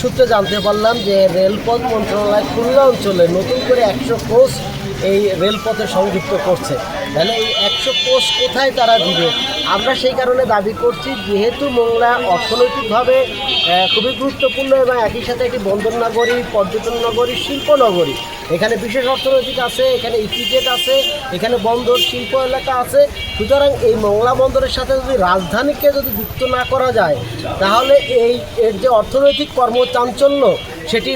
সূত্রে জানতে পারলাম যে রেলপথ মন্ত্রণালয় খুলনা অঞ্চলে নতুন করে একশো কোচ এই রেলপথে সংযুক্ত করছে। তাহলে এই একশো কোচ কোথায় তারা দিবে? আমরা সেই কারণে দাবি করছি, যেহেতু মোংলা অর্থনৈতিকভাবে খুবই গুরুত্বপূর্ণ এবং একই সাথে একটি বন্দর নগরী, পর্যটন নগরী, শিল্প নগরী। এখানে বিশেষ অর্থনৈতিক আছে, এখানে ইপিজেট আছে, এখানে বন্দর, শিল্প এলাকা আছে। সুতরাং এই মোংলা বন্দরের সাথে যদি রাজধানীকে যদি যুক্ত না করা যায়, তাহলে এই এর যে অর্থনৈতিক কর্মচাঞ্চল্য সেটি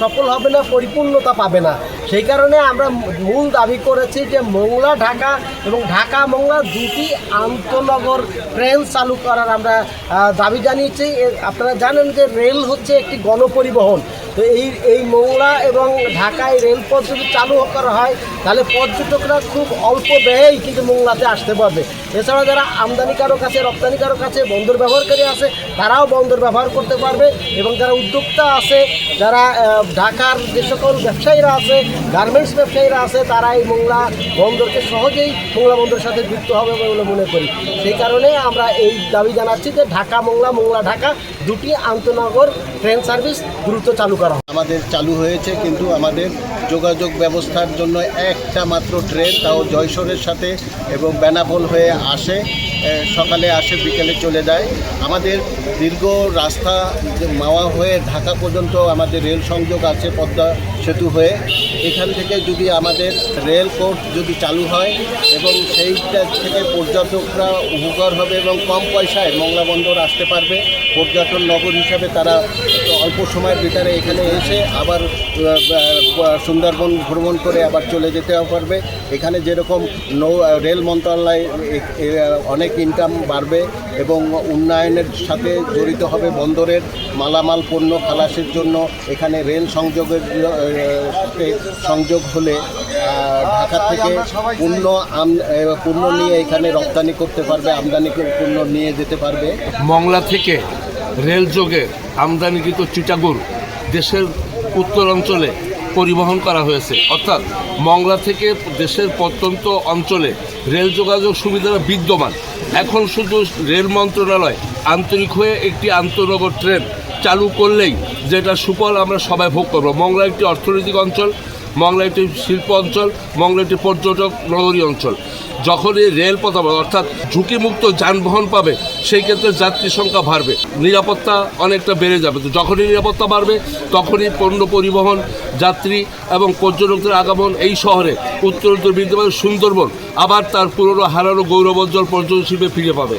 সফল হবে না, পরিপূর্ণতা পাবে না। সেই কারণে আমরা মূল দাবি করেছি যে মংলা, ঢাকা এবং ঢাকা মংলা দুটি আন্তনগর ট্রেন চালু করার আমরা দাবি জানিয়েছি। আপনারা জানেন যে রেল হচ্ছে একটি গণপরিবহন। তো এই এই মোংলা এবং ঢাকায় রেলপথ যদি চালু করা হয়, তাহলে পর্যটকরা খুব অল্প ব্যয়েই কিন্তু মোংলাতে আসতে পারবে। এছাড়া যারা আমদানিকারক আছে, রপ্তানিকারক আছে, বন্দর ব্যবহারকারী আছে, তারাও বন্দর ব্যবহার করতে পারবে এবং যারা উদ্যোক্তা আছে, যারা ঢাকার যে সকল ব্যবসায়ীরা আছে, গার্মেন্টস ব্যবসায়ীরা আছে, তারা এই মোংলা বন্দরকে সহজেই মোংলা বন্দরের সাথে যুক্ত হবে বলে মনে করি। সেই কারণে আমরা এই দাবি জানাচ্ছি যে ঢাকা মোংলা মোংলা ঢাকা দুটি আন্তনগর ট্রেন সার্ভিস দ্রুত চালু করা হোক। আমাদের চালু হয়েছে, কিন্তু আমাদের যোগাযোগ ব্যবস্থার জন্য একটা মাত্র ট্রেন, তাও জয়সরের সাথে, এবং বেনাপোল হয়ে আসে সকালে আসে, বিকেলে চলে যায়। আমাদের দীর্ঘ রাস্তা মাওয়া হয়ে ঢাকা পর্যন্ত আমাদের রেল সংযোগ আছে, পদ্মা সেতু হয়ে। এখান থেকে যদি আমাদের রেল কোর্ট যদি চালু হয়, এবং সেইটা থেকে পর্যটকরা উপকার হবে এবং কম পয়সায় মংলা বন্দর আসতে পারবে। পর্যটন নগর হিসাবে তারা অল্প সময়ের ভিতরে এখানে এসে আবার সুন্দরবন ভ্রমণ করে আবার চলে যেতে পারবে। এখানে যেরকম নৌ রেল মন্ত্রণালয় অনেক ইনকাম বাড়বে এবং উন্নয়নের সাথে জড়িত হবে বন্দরের মালামাল, পণ্য খালাসের জন্য। এখানে রেল সংযোগের সাথে সংযোগ হলে ঢাকা থেকে পণ্য পণ্য নিয়ে এখানে রপ্তানি করতে পারবে, আমদানি পণ্য নিয়ে যেতে পারবে। মংলা থেকে রেল যোগে আমদানিকৃত চিটাগুড় দেশের উত্তরাঞ্চলে পরিবহন করা হয়েছে। অর্থাৎ মংলা থেকে দেশের প্রত্যন্ত অঞ্চলে রেল যোগাযোগ সুবিধা বিদ্যমান। এখন শুধু রেল মন্ত্রণালয় আন্তরিক হয়ে একটি আন্তনগর ট্রেন চালু করলেই যেটা সুফল আমরা সবাই ভোগ করব। মংলা একটি অর্থনৈতিক অঞ্চল, মংলা একটি শিল্প অঞ্চল, মংলা একটি পর্যটক নগরী অঞ্চল। যখনই রেলপথ হবে অর্থাৎ ঝুঁকিমুক্ত যানবাহন পাবে, সেই ক্ষেত্রে যাত্রী সংখ্যা বাড়বে। নিরাপত্তা অনেকটা বেড়ে যাবে। তো যখনই নিরাপত্তা বাড়বে, তখনই পণ্য পরিবহন, যাত্রী এবং পর্যটকদের আগমন এই শহরে উত্তর উত্তর বিদ্যমান সুন্দরবন আবার তার পুরনো হারানো গৌরবজ্জ্বল পর্যটন শিল্পে ফিরে পাবে।